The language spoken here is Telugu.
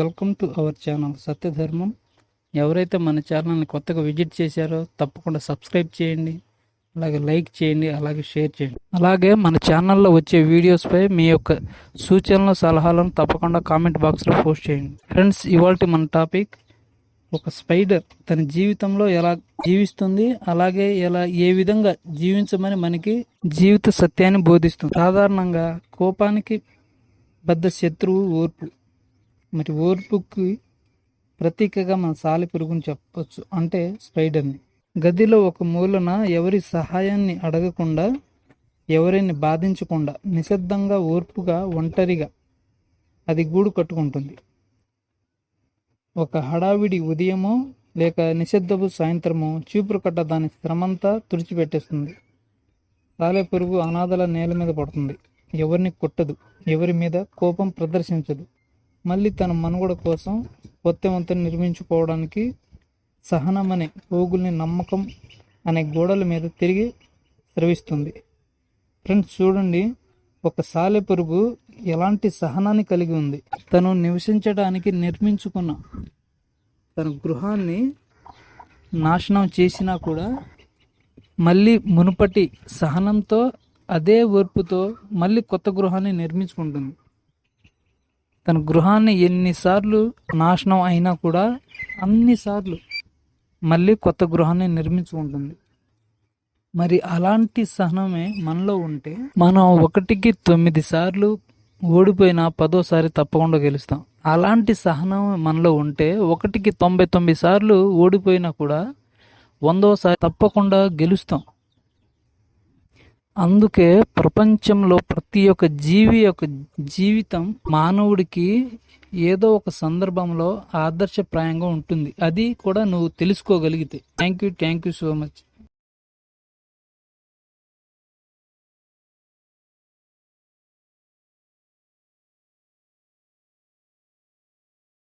Welcome to our channel Satyadharmam ఎవరైతే మన ఛానల్ని కొత్తగా విజిట్ చేశారో తప్పకుండా సబ్స్క్రైబ్ చేయండి అలాగే లైక్ చేయండి అలాగే షేర్ చేయండి. అలాగే మన ఛానల్లో వచ్చే వీడియోస్పై మీ యొక్క సూచనలు సలహాలను తప్పకుండా కామెంట్ బాక్స్లో పోస్ట్ చేయండి. ఫ్రెండ్స్ ఇవాళ మన టాపిక్ ఒక స్పైడర్ తన జీవితంలో ఎలా జీవిస్తుంది అలాగే ఎలా ఏ విధంగా జీవించమని మనకి జీవిత సత్యాన్ని బోధిస్తుంది. సాధారణంగా కోపానికి బద్ద శత్రువు ఓర్పు. మరి ఓర్పుకి ప్రతీకగా మన సాలెపురుగుని చెప్పచ్చు. అంటే స్పైడర్ని. గదిలో ఒక మూలన ఎవరి సహాయాన్ని అడగకుండా ఎవరిని బాధించకుండా నిశ్శబ్దంగా ఓర్పుగా ఒంటరిగా అది గూడు కట్టుకుంటుంది. ఒక హడావిడి ఉదయమో లేక నిశ్శబ్దపు సాయంత్రమో చీపురు కట్ట దాని శ్రమంతా తుడిచిపెట్టేస్తుంది. సాలెపురుగు అనాథల నేల మీద పడుతుంది. ఎవరిని కొట్టదు. ఎవరి మీద కోపం ప్రదర్శించదు. మళ్ళీ తన మనుగడ కోసం కొత్త వంతెన నిర్మించుకోవడానికి సహనం అనే పోగుల్ని నమ్మకం అనే గోడల మీద తిరిగి స్రవిస్తుంది. ఫ్రెండ్స్ చూడండి ఒక సాలె పురుగు ఎలాంటి సహనాన్ని కలిగి ఉంది? తను నివసించడానికి నిర్మించుకున్న తన గృహాన్ని నాశనం చేసినా కూడా మళ్ళీ మునుపటి సహనంతో అదే ఓర్పుతో మళ్ళీ కొత్త గృహాన్ని నిర్మించుకుంటుంది. తన గృహాన్ని ఎన్నిసార్లు నాశనం అయినా కూడా అన్నిసార్లు మళ్ళీ కొత్త గృహాన్ని నిర్మించుకుంటుంది మరి అలాంటి సహనమే మనలో ఉంటే మనం ఒకటికి తొమ్మిది సార్లు ఓడిపోయినా పదోసారి తప్పకుండా గెలుస్తాం. అలాంటి సహనం మనలో ఉంటే ఒకటికి తొంభై తొమ్మిది సార్లు ఓడిపోయినా కూడా వందోసారి తప్పకుండా గెలుస్తాం. అందుకే ప్రపంచంలో ప్రతి ఒక్క జీవి యొక్క జీవితం మానవుడికి ఏదో ఒక సందర్భంలో ఆదర్శప్రాయంగా ఉంటుంది. అది కూడా నువ్వు తెలుసుకోగలిగితే. Thank you thank you so much